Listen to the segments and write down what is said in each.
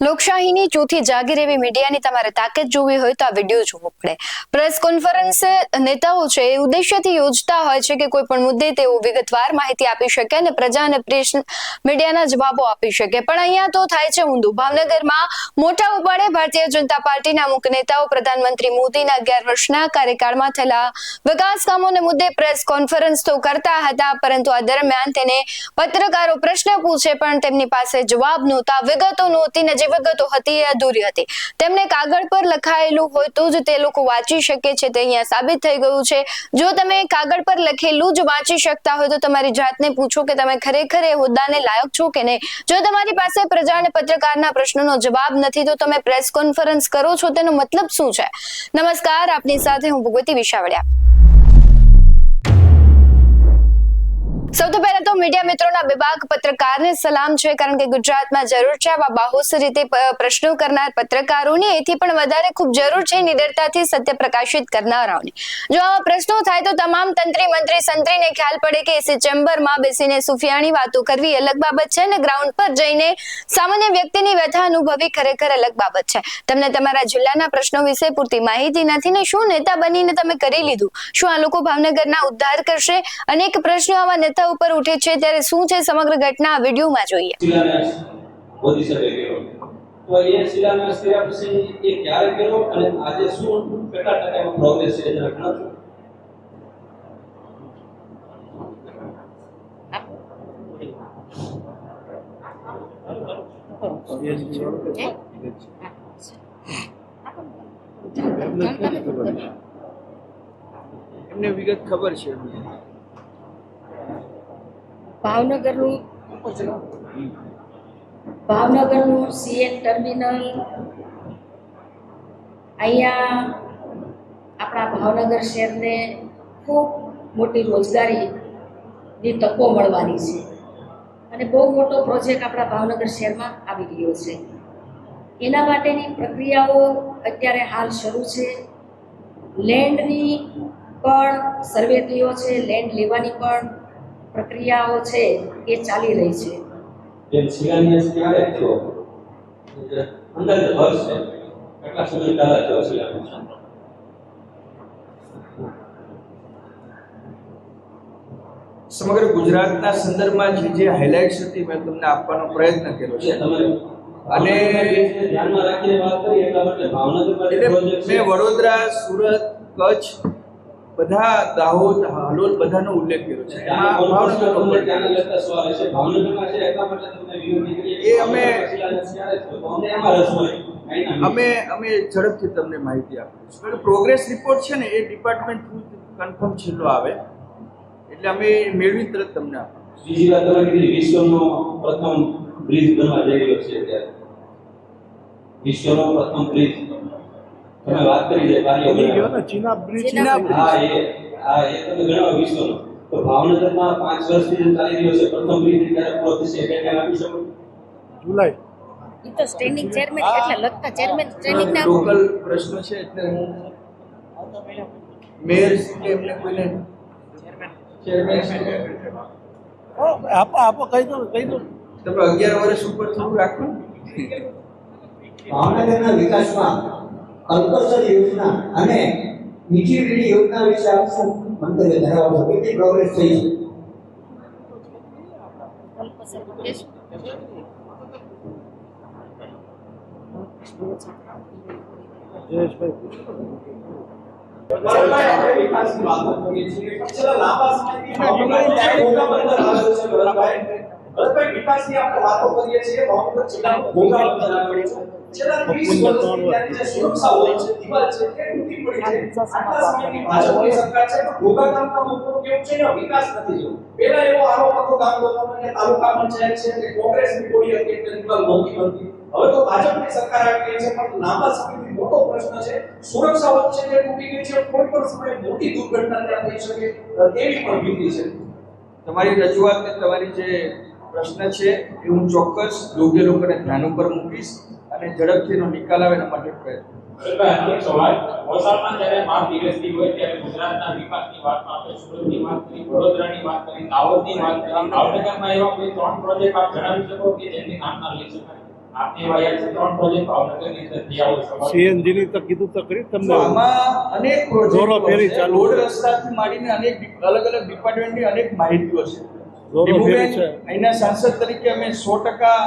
લોકશાહીની ચોથી જાગીર એવી મીડિયાની તમારે તાકાત જોવી હોય તો આ વીડિયો જોવો પડે. પ્રેસ કોન્ફરન્સ નેતાઓ છે એ ઉદ્દેશ્યથી યોજતા હોય છે કે કોઈ પણ મુદ્દે તેઓ વિગતવાર માહિતી આપી શકે અને પ્રજા અને પ્રેસ મીડિયાના જવાબો આપી શકે. પણ અહીંયા તો થાય છે ઊંધું. ભાવનગરમાં મોટા ઉપાડે ભારતીય જનતા પાર્ટીના અમુક નેતાઓ. પ્રધાનમંત્રી મોદીના અગિયાર વર્ષના કાર્યકાળમાં થયેલા વિકાસ કામોને મુદ્દે પ્રેસ કોન્ફરન્સ તો કરતા હતા, પરંતુ આ દરમિયાન તેને પત્રકારો પ્રશ્ન પૂછે પણ તેમની પાસે જવાબ નહોતા, વિગતો નહોતી ને જે વિગતો હતી, એ અધૂરી હતી. તેમને કાગળ પર લખાયેલું હોય તો જ તે લોકો વાંચી શકે છે, તે અહીંયા સાબિત થઈ ગયું છે. જો તમે કાગળ પર લખેલું જ વાંચી શકતા હોય તો તમારી જાતને પૂછો કે તમે ખરેખર એ હોદ્દાને લાયક છો કે નહીં. જો તમારી પાસે પ્રજા અને પત્રકારના પ્રશ્નનો જવાબ નથી, તો તમે પ્રેસ કોન્ફરન્સ કરો છો, તેનો મતલબ શું છે? નમસ્કાર, આપની સાથે હું ભગવતી વિશાવડિયા. સૌથી પહેલા તો મીડિયા મિત્રોના વિભાગ પત્રકારને સલામ છે, કારણ કે ગુજરાતમાં જરૂર છે આવા બાહોશ રીતે પ્રશ્નો કરનાર પત્રકારોની. એથી પણ વધારે ખૂબ જરૂર છે નિડરતાથી સત્ય પ્રકાશિત કરનારાઓની. જો આવા પ્રશ્નો થાય તો તમામ તંત્રી મંત્રી સંત્રીને ખ્યાલ પડે કે એસી ચેમ્બરમાં બેસીને સુફિયાણી વાતો કરવી અલગ બાબત છે અને ગ્રાઉન્ડ પર જઈને સામાન્ય વ્યક્તિની વ્યથા અનુભવી ખરેખર અલગ બાબત છે. તમને તમારા જિલ્લાના પ્રશ્નો વિશે પૂરતી માહિતી નથી ને શું નેતા બનીને તમે કરી લીધું? શું આ લોકો ભાવનગરના ઉદ્ધાર કરશે? અનેક પ્રશ્નો આવા નેતા ઉપર ઉઠે છે ત્યારે શું છે સમગ્ર ઘટના આ વિડીયોમાં જોઈએ. શિલાન્યાસ મોદી સાહેબે કર્યો તો એ શિલાન્યાસ કર્યા પછી એ ક્યારે કર્યો અને આજે શું કેટલા ટકા પ્રોગ્રેસ છે જરા જણાવશો એમને વિગત ખબર છે ભાવનગરનું ભાવનગરનું સીએન ટર્મિનલ, અહીંયા આપણા ભાવનગર શહેરને ખૂબ મોટી રોજગારીની તકો મળવાની છે. અને બહુ મોટો પ્રોજેક્ટ આપણા ભાવનગર શહેરમાં આવી રહ્યો છે. એના માટેની પ્રક્રિયાઓ અત્યારે હાલ શરૂ છે. લેન્ડની પણ સર્વે થયો છે લેન્ડ લેવાની પણ પ્રક્રિયાઓ છે એ ચાલી રહી છે. જે શિલાન્યાસ ક્યારે થયો? અંદાજે વર્ષ છે કેટલા સમય પહેલા થયો શિલાન્યાસ? સમગ્ર ગુજરાતના સંદર્ભમાં જે જે હાઇલાઇટ્સ હતી મેં તમને આપવાનો પ્રયત્ન કર્યો છે. અને ધ્યાનમાં રાખીને વાત કરી એટલા માટે ભાવનગરમાં જે એટલે મેં વડોદરા સુરત કચ્છ બધા દાહોદ હાલોલ બધાનો ઉલ્લેખ કર્યો છે. એ અમે- અમે અમે ઝડપથી તમને માહિતી આપીશું. પ્રોગ્રેસ રિપોર્ટ છે ને એ ડિપાર્ટમેન્ટ થ્રુ કન્ફર્મ છેલ્લો આવે. એટલે અમે મેળવી તરત તમને આપીશું. વિશ્વનો પ્રથમ બ્રિજ બનવા જઈ રહ્યો છે વિશ્વનો પ્રથમ બ્રિજ તમે વાત કરી છે કાર્ય બનાવવા. ચીના હા એ હા એ તમે ગણાવો વિશ્વનો તો ભાવનગરમાં પાંચ વર્ષથી જે ચાલી રહ્યો છે પ્રથમ બ્રિજ ક્યારે પૂરો થશે એટલે ધ્યાન આપી શકો? એ તો સ્ટેન્ડિંગ ચેરમેન એટલે લગતા ચેરમેન ટ્રેનિંગ ના. લોકલ પ્રશ્ન છે એટલે હું મેયર કે એમને કોઈને ચેરમેન આપો આપો કહી દો કહી દો. તમે અગિયાર વર્ષ ઉપર થોડું રાખો. ભાવનગરના વિકાસમાં અલ્પસર યોજના અને નીચી વીડી યોજના વિશે આપ મંતવ્ય ધરાવો છો? કેટલી પ્રોગ્રેસ થઈ છે? વિકાસની વાતો કરીએ છીએ ભાવનગર જિલ્લાનો ભોગા બંદર આવેલો છે છેલ્લા 30 વર્ષથી ત્યાંની જે સુરક્ષા હોય છે દિવાલ છે તે તૂટી પડી છે આટલા સમયની ભાજપની સરકાર છે પણ ભોગા ગામના લોકોનું કેવું છે કે વિકાસ નથી થયો પહેલા એવો આરોપ હતો ગામ લોકોનો કે તાલુકા પંચાયત છે કે કોંગ્રેસની બોડી હતી એટલે દિવાલ નહોતી બનતી હવે તો ભાજપની સરકાર આવી છે પણ લાંબા સમયથી મોટો પ્રશ્ન છે સુરક્ષા વચ્ચે જે તૂટી છે કોઈ પણ સમયે મોટી દુર્ઘટના ત્યાં થઈ શકે તેવી પણ ભીતિ છે તમારી રજૂઆત તમારી જે પ્રશ્ન છે એ હું ચોક્કસ યોગ્ય લોકોને ધ્યાન ઉપર મૂકીશ. અને ઝડપથી એનો નિકાલ આવે એના માટે પ્રયત્ન. સવાલ. વલસાડમાં જ્યારે બાર દિવસથી હોય ત્યારે ગુજરાતના વિકાસની વાતમાં આપણે સુરતની વાત કરી વડોદરાની વાત કરી દાહોદની વાત કરી. ભાવનગરમાં એવા કોઈ ત્રણ પ્રોજેક્ટ આપ જણાવી શકો કે જેમની નામના લઈ શકાય? આપને એવા યાદ છે ત્રણ પ્રોજેક્ટ ભાવનગરની અંદર થયા હોય સમાજ સીએનજી ની તો કીધું તો ખરી તમને. આમાં અનેક દોરો ફેરી ચાલુ રોડ રસ્તાથી માંડીને અનેક અલગ અલગ ડિપાર્ટમેન્ટની અનેક માહિતીઓ છે. દોરો ફેરી છે. અહીંના સાંસદ તરીકે અમે સો ટકા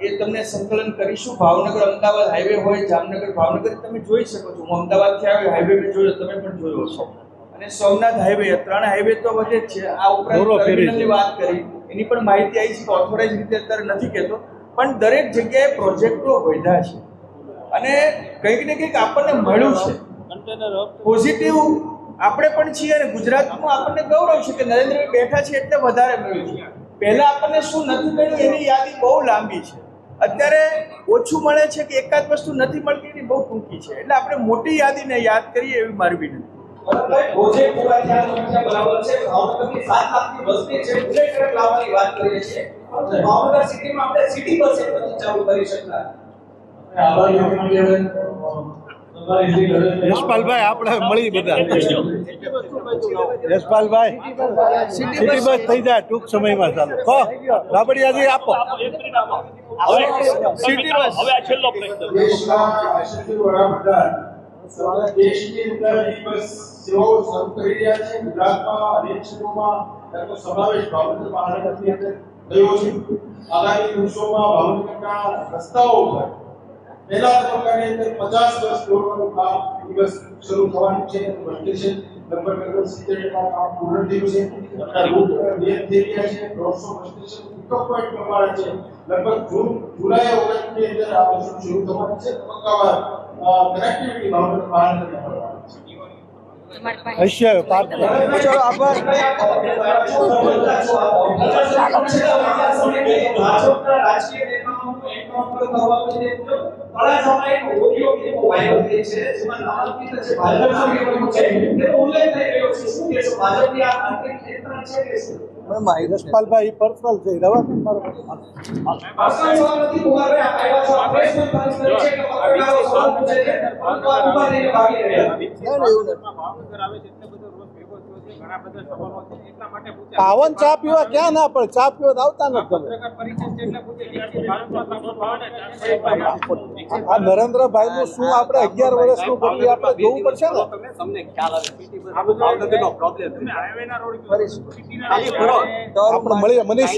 એ તમને સંકલન કરીશું. ભાવનગર અમદાવાદ હાઈવે હોય જામનગર ભાવનગર તમે જોઈ શકો છો. હું અમદાવાદથી આવ્યો હાઈવે મેં જોયો તમે પણ જોયો છો અને સોમનાથ હાઈવે ત્રણ હાઈવે તો વધે જ છે. આ ઉપરાંત. ટર્મિનલની વાત કરી. એની પણ માહિતી આવી છે કે ઓથોરાઇઝ રીતે અત્યારે નથી કહેતો. પણ દરેક જગ્યાએ પ્રોજેક્ટો વધ્યા છે. અને કંઈક ને કંઈક આપણને મળ્યું છે. પોઝિટિવ આપણે પણ છીએ અને ગુજરાતમાં આપણને ગૌરવ છે કે નરેન્દ્રભાઈ બેઠા છે એટલે વધારે મળ્યું છે. પહેલા આપણને શું નથી મળ્યું એની યાદી બહુ લાંબી છે. અત્યારે ઓછું મળે છે કે એકાદ વસ્તુ નથી મળતી એની બહુ ટૂંકી છે. એટલે આપણે મોટી યાદીને યાદ કરીએ એવી મારી વિનંતી. ભાવનગર સિટીમાં આપણે સિટી બસ ચાલુ કરી શકતા. યશપાલભાઈ આપણે મળી બધા. યશપાલભાઈ સિટી બસ થઈ જાય ટૂંક સમયમાં ચાલુ. હો રાબડિયાજી આપો. સિટી બસ હવે આ છેલ્લો પ્રશ્ન દેશની અંદર બસ સેવાઓ શરૂ કરી રહ્યા છે ગુજરાતમાં અનેક ક્ષેત્રોમાં તેનો સમાવેશ ભાવનગર મહાનગરની અંદર થયો છે આગામી દિવસોમાં ભાવનગરના રસ્તાઓ ઉપર પહેલા તબક્કાની અંદર પચાસ બસ દોડવાનું કામ ઈ બસ શરૂ થવાનું છે બસ સ્ટેશન લગભગ લગભગ સિત્તેર ટકા કામ પૂર્ણ થયું છે અને રૂટ બે થઈ રહ્યા છે દોઢસો બસ સ્ટેશન પિકઅપ પોઈન્ટ પ્રમાણે છે લગભગ જૂન જુલાઈ ઓગસ્ટની અંદર આ બસો શરૂ થવાની છે તબક્કાવાર કનેક્ટિવિટી ભાવનગર મહાનગરને મળવાની છે તમારી પાસે હશે પાર્ટ ચલો આભાર ભાજપના રાજકીય નેતાઓનું એન્કાઉન્ટર કરવામાં જે તળાજામાં એક ઓડિયો ક્લિપ વાયરલ થઈ છે જેમાં નામાંકિત જે ભાજપના નેતાઓ છે. તેનો ઉલ્લેખ થઈ રહ્યો છે શું કહેશો? ભાજપની આ આંતરિક નેતા છે કે શું યશપાલભાઈ પર્સનલ છે રવા મારો. પાસા સવાલ નથી પાવન ચા પીવા ક્યાં ના પડે? ચા પીવા આવતા નથી આ નરેન્દ્રભાઈ નું શું આપણે અગિયાર વર્ષનું કરીએ આપણે જોવું પડશે ને? આપણે મળીએ મનીષ.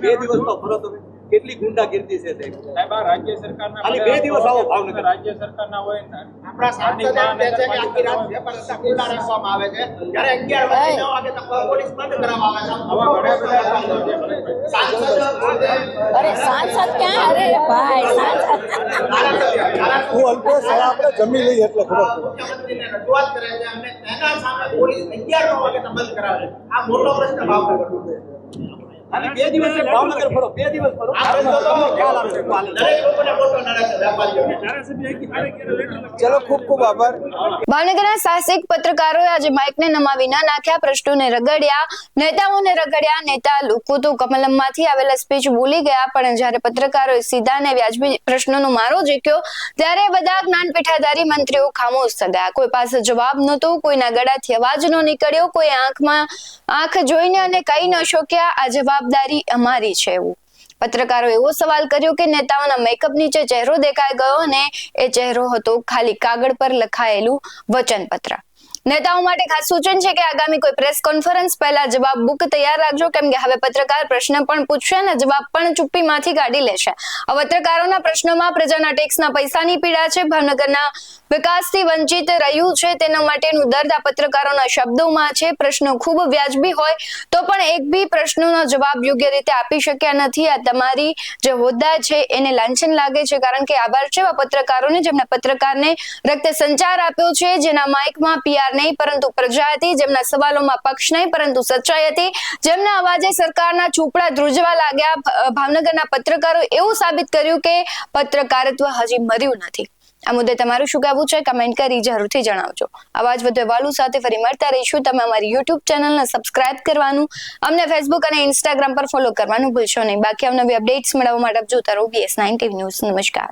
બે દિવસ તો ફરો તમે. કેટલી ગુંડાગીર્દી છે સાહેબ? સાહેબ આ રાજ્ય સરકારના ખાલી બે દિવસ આવો ભાવનગર. રાજ્ય સરકારના હોય આપણા સાંસદ એમ કહે છે કે આખી રાત વેપાર રસ્તા ખુલ્લા રાખવામાં આવે છે. જ્યારે અગિયાર વાગે 9 વાગે તક પોલીસ બંધ કરવામાં આવે છે. આવા ઘણા બધા સાંસદ અરે સાંસદ ક્યાં? અરે ભાઈ સાંસદ. હું અલ્પેશ હવે આપણે જમી લઈએ એટલે ખબર પડે. મુખ્યમંત્રીને રજૂઆત કરે છે અને તેના સામે પોલીસ અગિયાર નવ વાગે તો બંધ કરાવે આ મોટો પ્રશ્ન ભાવનગરનો છે. ખાલી બે દિવસ ભાવનગર ફરો બે દિવસ ફરો. ચલો ખૂબ ખૂબ આભાર. ભાવનગરના સાહસિક પત્રકારોએ આજે માઇકને નમાવી ન નાખ્યા પ્રશ્નોને રગડ્યા. નેતાઓને રગડ્યા નેતા લોકો તો કમલમમાંથી આવેલા સ્પીચ ભૂલી ગયા પણ જ્યારે પત્રકારોએ સીધા ને વ્યાજબી પ્રશ્નોનો મારો જીક્યો ત્યારે બધા જ્ઞાન પીઠાધારી મંત્રીઓ ખામોશ થયા. કોઈ પાસે જવાબ નહોતો કોઈના ગળાથી અવાજ ન નીકળ્યો કોઈ આંખમાં આંખ જોઈને અને કહી ન શક્યા. આ જવાબદારી અમારી છે એવું. પત્રકારો એવો સવાલ કર્યો કે નેતાઓના મેકઅપ નીચે ચહેરો દેખાઈ ગયો અને એ ચહેરો હતો ખાલી કાગળ પર લખાયેલું વચનપત્ર. નેતાઓ માટે ખાસ સૂચન છે કે આગામી કોઈ પ્રેસ કોન્ફરન્સ પહેલા જવાબ બુક તૈયાર રાખજો, કેમ કે હવે પત્રકાર પ્રશ્ન પણ પૂછશે અને જવાબ પણ ચુપ્પીમાંથી કાઢી લેશે. પત્રકારોના પ્રશ્નોમાં પ્રજાના ટેક્સના પૈસાની પીડા છે, ભાવનગરના વિકાસથી વંચિત રહ્યું છે, તેના માટેનું દર્દ આ પત્રકારોના શબ્દોમાં છે. પ્રશ્નો ખૂબ વ્યાજબી હોય તો પણ એક બી પ્રશ્નોનો જવાબ યોગ્ય રીતે આપી શક્યા નથી. આ તમારી જે હોદ્દા છે, એને લાંછન લાગે છે, કારણ કે આભાર છે પત્રકારોને જેમણે પત્રકારને રક્ત સંચાર આપ્યો છે, જેના માઇકમાં પીઆર નહીં, પરંતુ પ્રજા હતી, જેમના સવાલોમાં પક્ષ નહીં, પરંતુ સચ્ચાઈ હતી. જેમના અવાજે સરકારના ચૂપડા ધ્રુજવા લાગ્યા ભાવનગરના પત્રકારો એવું સાબિત કર્યું કે પત્રકારત્વ હજી મર્યું નથી. આ મુદ્દે તમારું શું કહેવું છે? કમેન્ટ કરી જરૂરથી જણાવજો. આવાજ વધે વાલું સાથે ફરી મળતા રહીશું. તમે અમારી યુટ્યુબ ચેનલને સબસ્ક્રાઇબ કરવાનું, અમને ફેસબુક અને ઇન્સ્ટાગ્રામ પર ફોલો કરવાનું ભૂલશો નહીં. બાકી અવનવી અપડેટ્સ મેળવવા માટે જોતા રહો બીએસ નાઇન ટીવી ન્યૂઝ નમસ્કાર.